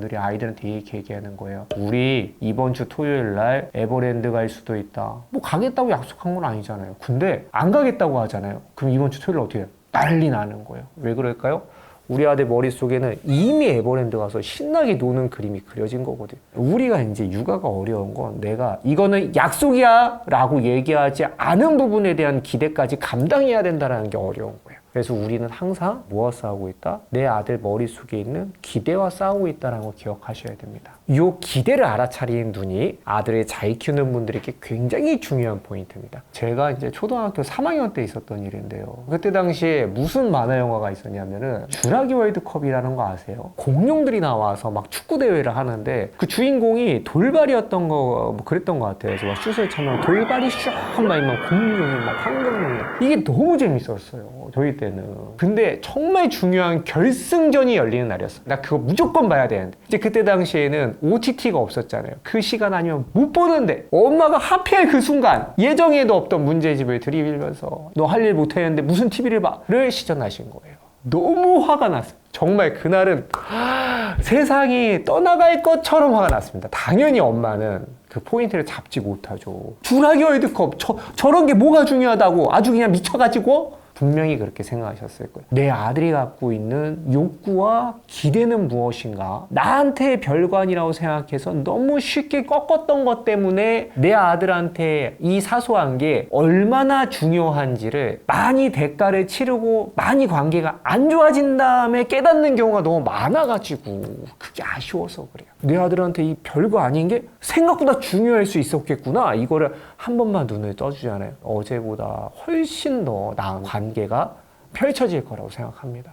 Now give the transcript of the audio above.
분들이 아이들한테 이렇게 얘기하는 거예요. 우리 이번 주 토요일 날 에버랜드 갈 수도 있다. 뭐 가겠다고 약속한 건 아니잖아요. 근데 안 가겠다고 하잖아요. 그럼 이번 주 토요일 어떻게 해요? 난리 나는 거예요. 왜 그럴까요? 우리 아들 머릿속에는 이미 에버랜드 가서 신나게 노는 그림이 그려진 거거든. 우리가 이제 육아가 어려운 건 내가 이거는 약속이야 라고 얘기하지 않은 부분에 대한 기대까지 감당해야 된다는 게 어려운 거예요. 그래서 우리는 항상 무엇 싸우고 있다? 내 아들 머릿속에 있는 기대와 싸우고 있다는 걸 기억하셔야 됩니다. 이 기대를 알아차리는 눈이 아들을 잘 키우는 분들에게 굉장히 중요한 포인트입니다. 제가 이제 초등학교 3학년 때 있었던 일인데요. 그때 당시에 무슨 만화 영화가 있었냐면은 주라기 월드컵이라는 거 아세요? 공룡들이 나와서 막 축구 대회를 하는데 그 주인공이 돌발이었던 거 뭐 그랬던 것 같아요. 그래서 막 슛을 차면 돌발이 슉 막 공룡이 막 황금룡이 이게 너무 재밌었어요. 저희 때는. 근데 정말 중요한 결승전이 열리는 날이었어. 나 그거 무조건 봐야 되는데. 이제 그때 당시에는 OTT가 없었잖아요. 그 시간 아니면 못 보는데 엄마가 하필 그 순간 예정에도 없던 문제집을 들이밀면서 너 할 일 못했는데 무슨 TV를 봐? 를 시전하신 거예요. 너무 화가 났어요. 정말 그날은 세상이 떠나갈 것처럼 화가 났습니다. 당연히 엄마는 그 포인트를 잡지 못하죠. 주라기 월드컵 저, 저런 게 뭐가 중요하다고 아주 그냥 미쳐가지고 분명히 그렇게 생각하셨을 거예요. 내 아들이 갖고 있는 욕구와 기대는 무엇인가? 나한테 별관이라고 생각해서 너무 쉽게 꺾었던 것 때문에 내 아들한테 이 사소한 게 얼마나 중요한지를 많이 대가를 치르고 많이 관계가 안 좋아진 다음에 깨닫는 경우가 너무 많아가지고 그게 아쉬워서 그래요. 내 아들한테 이 별거 아닌 게 생각보다 중요할 수 있었겠구나. 이거를 한 번만 눈을 떠주잖아요. 어제보다 훨씬 더 나은 관계가 펼쳐질 거라고 생각합니다.